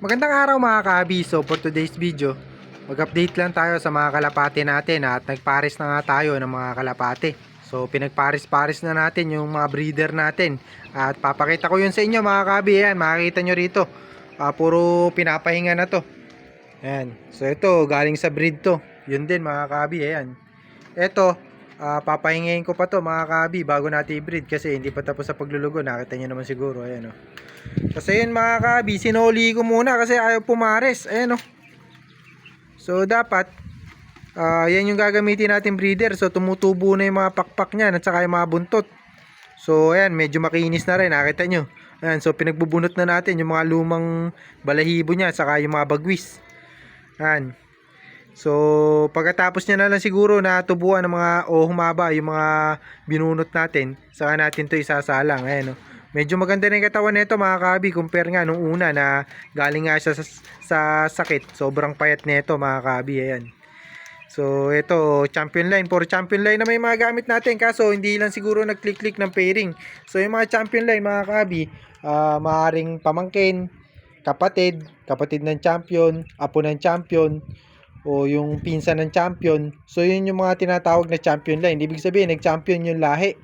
Magandang araw mga kaabi. So for today's video, mag-update lang tayo sa mga kalapate natin at nagpares na nga tayo ng mga kalapate. So pinagpares-pares na natin yung mga breeder natin. At papakita ko yun sa inyo mga kaabi. Ayan, makikita nyo rito. Ah, puro pinapahinga na to. Ayan. So ito, galing sa breed to. Yun din mga kaabi. Ayan. Ito, ah, papahingayin ko pa to mga kaabi bago natin i-breed kasi hindi pa tapos sa paglulugo. Nakita nyo naman siguro. Ayan o. Kasi yun mga kabi, sinoli ko muna kasi ayaw pumares. Ayan o. So dapat, ah yan yung gagamitin natin breeder. So tumutubo na yung mga pakpak niyan at saka yung mga buntot. So ayan, medyo makinis na rin. Nakita nyo. Ayan, so pinagbubunot na natin yung mga lumang balahibo niya at saka yung mga bagwis. Ayan. So pagkatapos niya na lang siguro na tubuan ng mga o humaba yung mga binunot natin, saka natin to isasalang. Ayan o. Medyo maganda na yung katawan nito mga kabi compare nga nung una na galing nga siya sa, sa sakit. Sobrang payat nito mga kabi. Ayan. So ito champion line. For champion line na may mga gamit natin kaso hindi lang siguro nag-click-click ng pairing. So yung mga champion line mga kabi, ah maaring pamangkin, kapatid, kapatid ng champion, apo ng champion, o yung pinsan ng champion. So yun yung mga tinatawag na champion line. Ibig sabihin nag-champion yung lahi.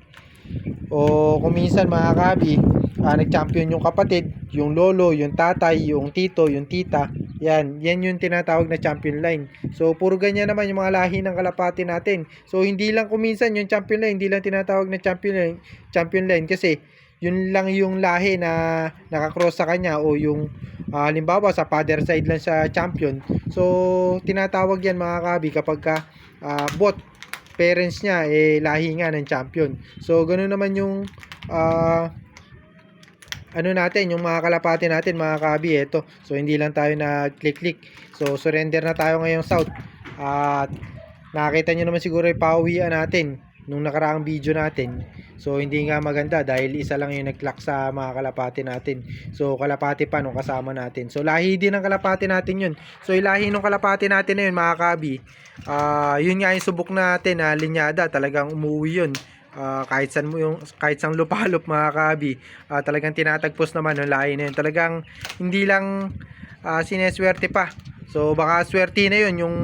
O kung minsan mga kabi, ah, nag-champion yung kapatid, yung lolo, yung tatay, yung tito, yung tita. Yan, yan yung tinatawag na champion line. So puro ganyan naman yung mga lahi ng kalapati natin. So hindi lang kuminsan yung champion line, hindi lang tinatawag na champion line, champion line kasi yun lang yung lahi na nakakross sa kanya o yung ah, halimbawa sa father side lang sa champion. So tinatawag yan mga kabi kapag ka ah, bot parents niya eh lahi nga ng champion. So ganoon naman yung ah, ano natin, yung mga kalapati natin, mga kabi, eto. So, hindi lang tayo nag-click-click. So, surrender na tayo ngayong south. At, nakita nyo naman siguro yung pauwian natin nung nakaraang video natin. So, hindi nga maganda dahil isa lang yung nag-clock sa mga kalapati natin. So, kalapati pa nung kasama natin. So, lahi din ng kalapati natin yun. So, yung lahi ng kalapati natin na yun, mga kabi, ah yun nga yung subok natin na linyada. Talagang umuwi yun. Ah, kahit san mo yung kahit sang lupalop mga kabi ah, talagang tinatagpos naman ng lahi na yun talagang hindi lang ah, sineswerte pa so baka swerte na yun yung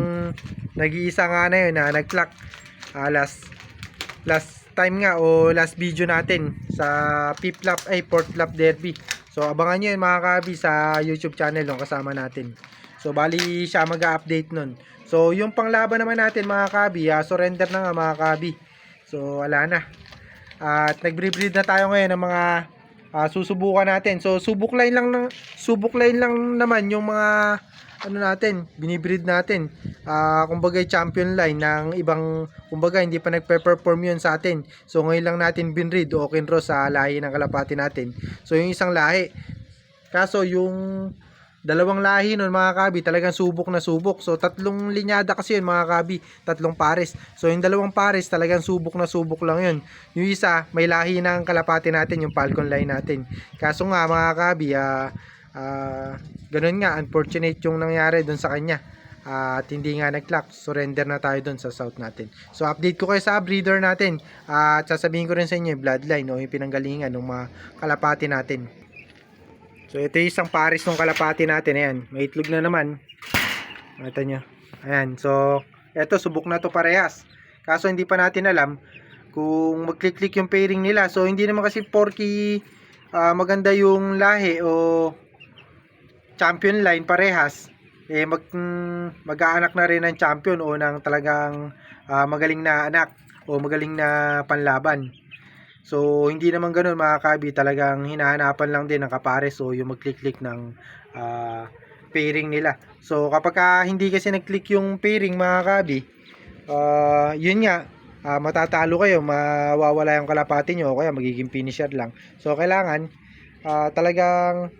nag-iisa nga na yun na nag-clock ah, last last time nga o last video natin sa fifth lap ay fourth lap derby. So abangan nyo yun mga kabi sa youtube channel yung kasama natin. So bali siya mag-update nun. So yung panglaban naman natin mga kabi ah, surrender na nga mga kabi. So, wala na. At nagbre-breed na tayo ngayon ng mga ah, susubukan natin. So, subok line lang ng subok line lang naman yung mga ano natin, binibreed natin. Ah, kumbaga champion line ng ibang kumbaga hindi pa nagpe-perform yun sa atin. So, ngayon lang natin binread o kinro sa lahi ng kalapati natin. So, yung isang lahi. Kaso yung dalawang lahi nun mga kabi talagang subok na subok. So tatlong linyada kasi yun mga kabi tatlong pares. So yung dalawang pares talagang subok na subok lang yun. Yung isa may lahi ng kalapati natin yung falcon line natin. Kaso nga mga kabi ah ah, ganun nga unfortunate yung nangyari dun sa kanya. Ah, at hindi nga nag-clock. Surrender na tayo dun sa south natin. So update ko kayo sa breeder natin. Ah, at sasabihin ko rin sa inyo yung bloodline o yung pinanggalingan ng mga kalapati natin So ito yung isang pares ng kalapati natin. Ayan, may itlog na naman. Nakita nyo. Ayan, so ito subok na to parehas. Kaso hindi pa natin alam kung mag-click-click yung pairing nila. So hindi naman kasi porky ah, maganda yung lahi o champion line parehas. Eh mag mag-aanak na rin ng champion o ng talagang ah, magaling na anak o magaling na panlaban. So, hindi naman ganun mga kabi, talagang hinahanapan lang din ng kapares o yung mag-click-click ng ah, pairing nila. So, kapag ka hindi kasi nag-click yung pairing mga kabi, ah, yun nga, ah, matatalo kayo, mawawala yung kalapati nyo o kaya magiging finisher lang. So, kailangan ah, talagang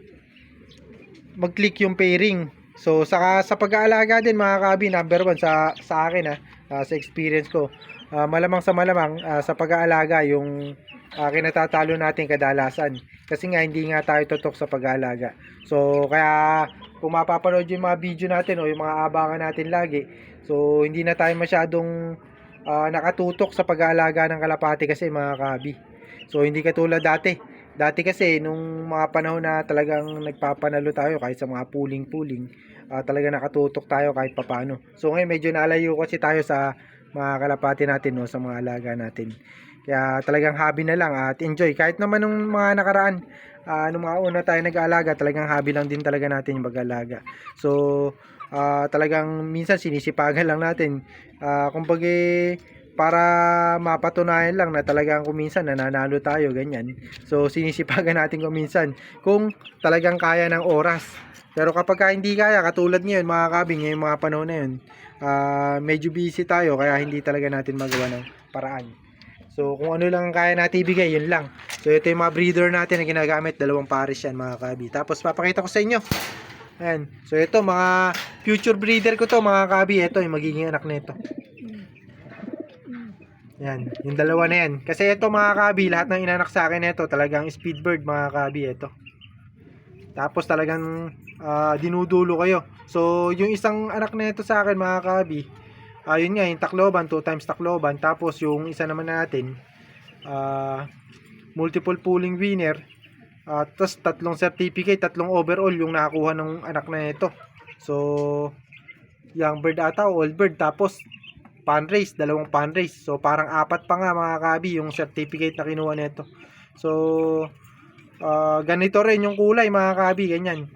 mag-click yung pairing. So, saka sa pag-aalaga din mga kabi, number one sa, sa akin ha, ah, sa experience ko, ah, malamang sa malamang ah, sa pag-aalaga yung uh, kinatatalo natin kadalasan. Kasi nga hindi nga tayo tutok sa pag-aalaga. So kaya kung mapapanood yung mga video natin o yung mga abangan natin lagi, so hindi na tayo masyadong ah, nakatutok sa pag-aalaga ng kalapati kasi mga kabi. So hindi katulad dati Dati kasi, nung mga panahon na talagang nagpapanalo tayo kahit sa mga puling-puling, ah, talaga nakatutok tayo kahit papano. So ngayon medyo nalayo kasi tayo sa mga kalapati natin, no, sa mga alaga natin. Kaya talagang hobby na lang at enjoy. Kahit naman nung mga nakaraan, ah, nung mga una tayo nag-aalaga, talagang hobby lang din talaga natin yung mag-alaga. So, ah, talagang minsan sinisipagan lang natin. Ah, kumbaga, para mapatunayan lang na talagang kung minsan nananalo tayo, ganyan. So, sinisipagan natin kung minsan kung talagang kaya ng oras. Pero kapag ka hindi kaya, katulad ngayon mga kabing, ngayong mga panahon na yun, ah, medyo busy tayo kaya hindi talaga natin magawa ng paraan. So, kung ano lang ang kaya natin ibigay, yun lang. So, ito yung mga breeder natin na ginagamit. Dalawang pares yan, mga kabi. Tapos, papakita ko sa inyo. Ayan. So, ito, mga future breeder ko to, mga kabi. Ito, yung magiging anak nito. Yan. Yung dalawa na yan. Kasi ito, mga kabi, lahat ng inanak sa akin ito, talagang speedbird, mga kabi. Ito. Tapos, talagang ah, dinudulo kayo. So, yung isang anak na ito sa akin, mga kabi, ayun nga, yung Tacloban, 2 times Tacloban. Tapos yung isa naman natin, ah, multiple pooling winner. At tapos tatlong certificate, tatlong overall yung nakakuha ng anak na ito. So, young bird ata o old bird. Tapos, pan race, dalawang pan race. So, parang apat pa nga mga kabi yung certificate na kinuha nito. So, ah, ganito rin yung kulay mga kabi, ganyan.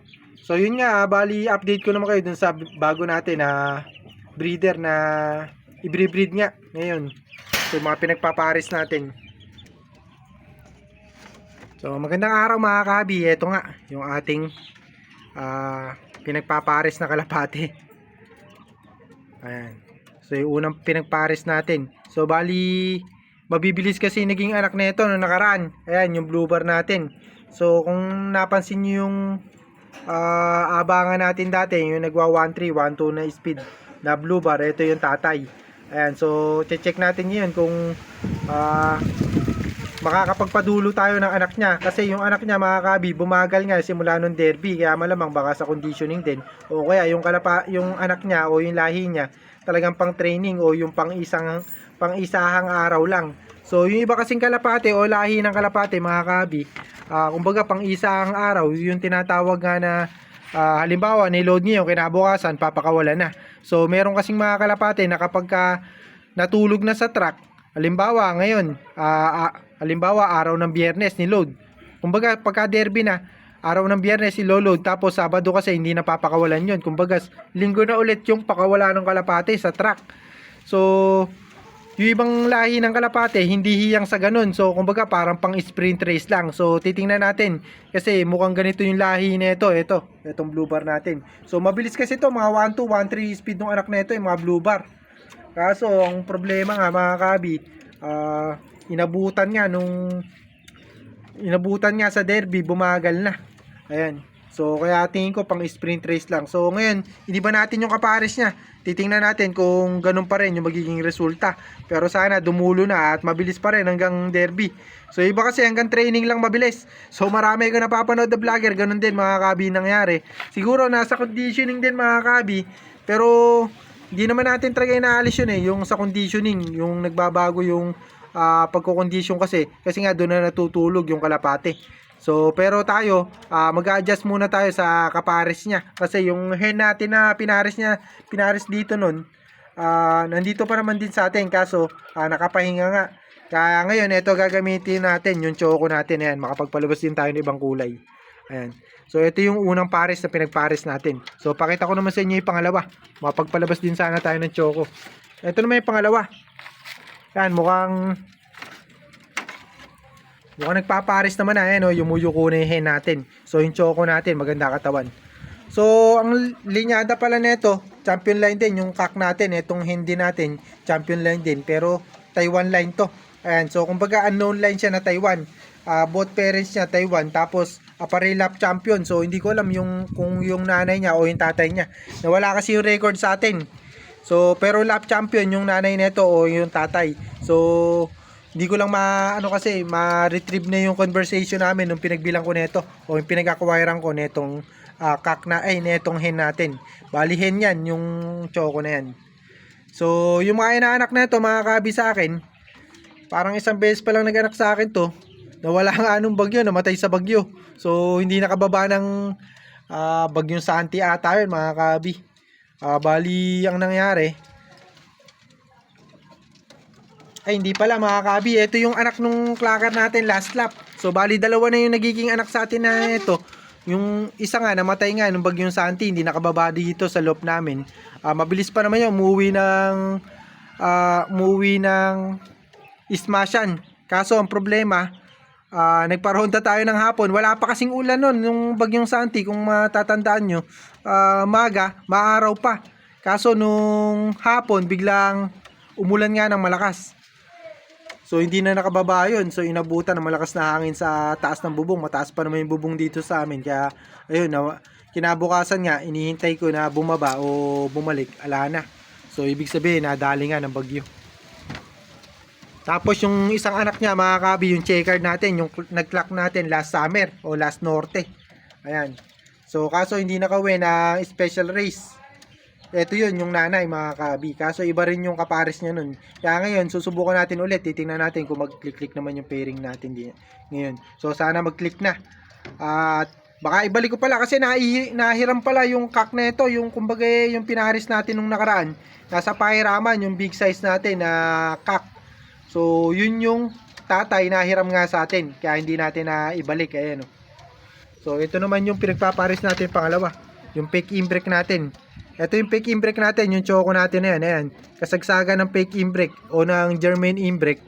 So, yun nga, ah, bali update ko naman kayo dun sa bago natin na breeder na i-breed nga ngayon. So, mga pinagpapares natin. So, magandang araw mga kabi. Ito nga, yung ating ah, pinagpapares na kalapati. Ayan. So, yung unang pinagpares natin. So, bali, mabibilis kasi naging anak na ito nung nakaraan. Ayan, yung blue bar natin. So, kung napansin nyo yung ah, abangan natin dati, yung nagwa 1-3, 1-2 na speed na blue bar, ito yung tatay. Ayan, so, check natin yun kung ah, makakapagpadulo tayo ng anak niya. Kasi yung anak niya, mga kabi, bumagal nga simula nung derby. Kaya malamang baka sa conditioning din. O kaya yung, kalapa, yung anak niya o yung lahi niya, talagang pang training o yung pang isang pang isahang araw lang. So, yung iba kasing kalapate o lahi ng kalapate, mga kabi, ah, kumbaga pang isang araw, yung tinatawag nga na ah, halimbawa, niload niyo kinabukasan, papakawalan na. So, meron kasing mga kalapate na kapag ka natulog na sa truck, halimbawa, ngayon, ah, ah, halimbawa, araw ng biyernes, niload. Kumbaga, pagka derby na, araw ng biyernes, iloload, tapos sabado kasi hindi na papakawalan yun. Kumbaga, linggo na ulit yung pakawala ng kalapate sa truck. So, yung ibang lahi ng kalapate, hindi hiyang sa ganun. So, kumbaga, parang pang sprint race lang. So, titingnan natin. Kasi mukhang ganito yung lahi na ito. Ito, itong blue bar natin. So, mabilis kasi ito. Mga 1-2, 1-3 speed ng anak na ito. Yung mga blue bar. Kaso, ang problema nga, mga kabi, ah, inabutan nga nung inabutan nga sa derby, bumagal na. Ayan. So, kaya tingin ko pang sprint race lang. So, ngayon, hindi ba natin yung kapares niya? Titingnan natin kung ganun pa rin yung magiging resulta. Pero sana dumulo na at mabilis pa rin hanggang derby. So, iba kasi hanggang training lang mabilis. So, marami ko napapanood na vlogger, ganun din mga kabi nangyari. Siguro nasa conditioning din mga kabi. Pero, hindi naman natin talaga inaalis yun eh. Yung sa conditioning, yung nagbabago yung ah pagko-condition kasi. Kasi nga doon na natutulog yung kalapate. So, pero tayo, ah, mag-adjust muna tayo sa kapares niya. Kasi yung hen natin na pinares niya, pinares dito nun, ah, nandito pa naman din sa atin. Kaso, ah, nakapahinga nga. Kaya ngayon, ito gagamitin natin, yung choco natin. Ayan, makapagpalabas din tayo ng ibang kulay. Ayan. So, ito yung unang pares na pinagpares natin. So, pakita ko naman sa inyo yung pangalawa. Makapagpalabas din sana tayo ng choco. Ito naman yung pangalawa. Yan, mukhang Mukhang nagpapares naman na, ano, yumuyuko na yung hen natin. So, yung choco natin, maganda katawan. So, ang linyada pala nito, champion line din. Yung kak natin, itong hindi natin, champion line din. Pero, Taiwan line to. Ayan, so, kumbaga, unknown line siya na Taiwan. Ah, both parents niya, Taiwan. Tapos, apparel lap champion. So, hindi ko alam yung, kung yung nanay niya o yung tatay niya. Nawala kasi yung record sa atin. So, pero lap champion yung nanay nito o yung tatay. So, hindi ko lang ma ano kasi ma-retrieve na yung conversation namin nung pinagbilang ko nito o yung pinag-acquirean ko netong ah, kak na ay netong hen natin. Bali hen yan yung choco na yan. So, yung mga inaanak na ito, mga kabi sa akin, parang isang beses pa lang naganak sa akin to. nawala nga anong bagyo, namatay sa bagyo. So, hindi nakababa ng ah, bagyong Santi ata yun, mga kabi. Ah, bali, ang nangyari, ay, hindi pala mga kabi. Ito yung anak nung clacker natin last lap. So, bali dalawa na yung nagiging anak sa atin na ito. Yung isa nga, namatay nga nung bagyong Santi. Hindi nakababa dito sa loop namin. Ah, mabilis pa naman yun. Umuwi ng... ah, umuwi ng... Ismasyan. Kaso, ang problema, ah, nagparonda tayo ng hapon. Wala pa kasing ulan nun. Yung bagyong Santi, kung matatandaan nyo. ah, maga, maaraw pa. Kaso, nung hapon, biglang umulan nga ng malakas. So hindi na nakababa yun. So inabutan ng malakas na hangin sa taas ng bubong. Mataas pa naman yung bubong dito sa amin. Kaya ayun, na, kinabukasan nga, inihintay ko na bumaba o bumalik. Ala na. So ibig sabihin, nadali nga ng bagyo. Tapos yung isang anak niya, mga kabi, yung checkered natin, yung cl- nag-clock natin last summer o last norte. Ayan. So kaso hindi nakawin na special race. Ito yun, yung nanay, mga kabi. Kaso iba rin yung kapares niya nun. Kaya ngayon, susubukan natin ulit. Titingnan natin kung mag-click-click naman yung pairing natin di, ngayon. So, sana mag-click na. At, baka ibalik ko pala kasi nahi, pala yung kak na ito. Yung, kumbaga, yung pinaris natin nung nakaraan. Nasa pahiraman, yung big size natin na kak. So, yun yung tatay nahiram nga sa atin. Kaya hindi natin na ibalik. Ayan, oh. So, ito naman yung pinagpaparis natin pangalawa. Yung fake imbrake natin. Ito yung fake imbrake natin, yung choco natin na yan. Ayan. Kasagsaga ng fake imbrake o ng German imbrake.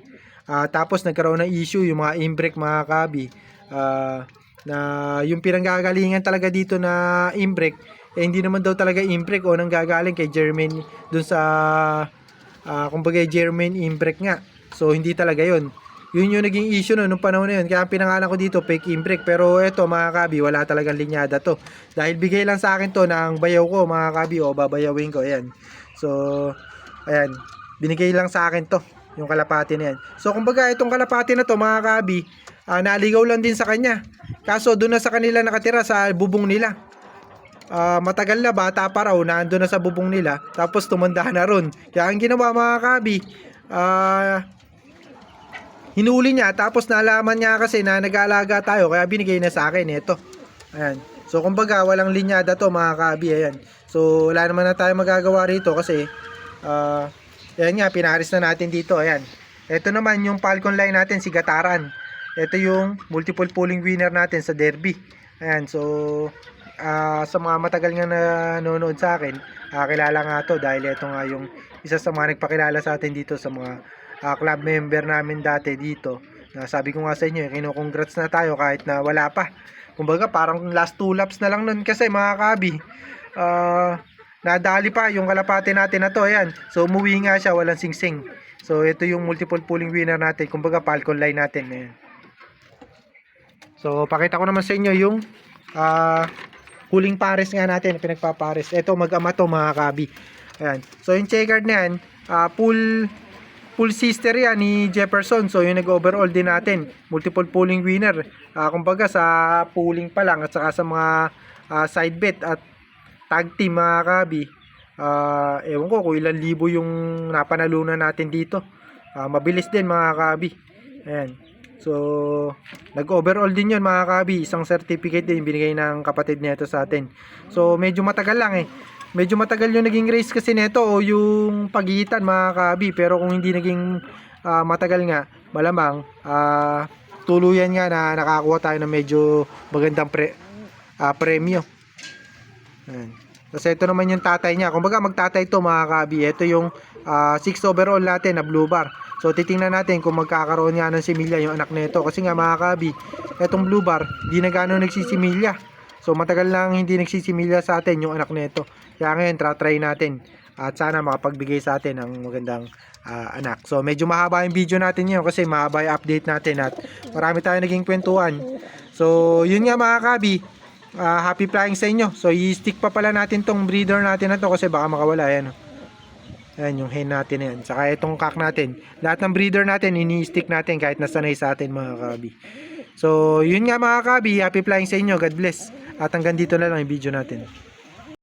Ah, tapos nagkaroon ng issue yung mga imbrake mga kabi. Ah, na yung pinanggagalingan talaga dito na imbrake, eh, hindi naman daw talaga imbrake o nang gagaling kay German dun sa ah, kumbaga German imbrake nga. So hindi talaga yon yun yung naging issue no, nung panahon na yun. Kaya ang pinangalan ko dito, fake imbrake. Pero eto mga kabi, wala talagang linyada to. Dahil bigay lang sa akin to ng bayaw ko mga kabi. O babayawin ko, ayan. So, ayan. Binigay lang sa akin to, yung kalapati na yan. So, kumbaga itong kalapati na to mga kabi, ah, naligaw lang din sa kanya. Kaso doon na sa kanila nakatira sa bubong nila. Ah, matagal na bata pa raw, nandun na sa bubong nila. Tapos tumanda na ron. Kaya ang ginawa mga kabi, ah, hinuli niya tapos nalaman niya kasi na nag-aalaga tayo kaya binigay na sa akin ito. Ayan. So kumbaga walang linyada to mga kabi ayan. So wala naman na tayo magagawa rito kasi ah ayan nga pinaris na natin dito ayan. Ito naman yung Falcon line natin si Gataran. Ito yung multiple pulling winner natin sa Derby. Ayan so ah, sa mga matagal nga nanonood sa akin, ah, kilala nga to dahil ito nga yung isa sa mga nagpakilala sa atin dito sa mga ah, club member namin dati dito. Na sabi ko nga sa inyo, kino-congrats na tayo kahit na wala pa. Kumbaga parang last two laps na lang nun kasi mga kabi. Ah, nadali pa yung kalapate natin na to. Ayan. So umuwi nga siya, walang singsing. So ito yung multiple pulling winner natin. Kumbaga Falcon line natin. Ayan. So pakita ko naman sa inyo yung ah huling pares nga natin, pinagpapares. Ito mag-ama to mga kabi. Ayan. So yung checkered na yan, ah, full full sister yan ni Jefferson. So yung nag-overall din natin, multiple pulling winner. Ah, kumbaga sa pulling pa lang at saka sa mga ah, side bet at tag team mga kabi. Ah, ewan ko kung ilan libo yung napanalunan natin dito. Ah, mabilis din mga kabi. Ayan. So, nag-overall din yun mga kabi. Isang certificate din binigay ng kapatid nito sa atin. So, medyo matagal lang eh. Medyo matagal yung naging race kasi nito o yung pagitan mga kabi. Pero kung hindi naging ah, matagal nga, malamang ah, tuluyan nga na nakakuha tayo ng medyo magandang pre, ah, premyo. Kasi ito naman yung tatay niya. Kumbaga magtatay to mga kabi. Ito yung 6 overall natin na blue bar. So titingnan natin kung magkakaroon nga ng similya yung anak nito. Kasi nga mga kabi, itong blue bar, di na gano'n nagsisimilya. So matagal lang hindi nagsisimilya sa atin yung anak nito. Kaya ngayon, try natin. At sana makapagbigay sa atin ng magandang ah, anak. So medyo mahaba yung video natin yun kasi mahaba yung update natin at marami tayong naging kwentuhan. So yun nga mga kabi, Ah, happy flying sa inyo. So, i-stick pa pala natin tong breeder natin na to kasi baka makawala. Ayan. oh. Ayan yung hen natin na yan. Saka itong cock natin. Lahat ng breeder natin, ini-stick natin kahit nasanay sa atin mga kabi. So, yun nga mga kabi. Happy flying sa inyo. God bless. At hanggang dito na lang yung video natin.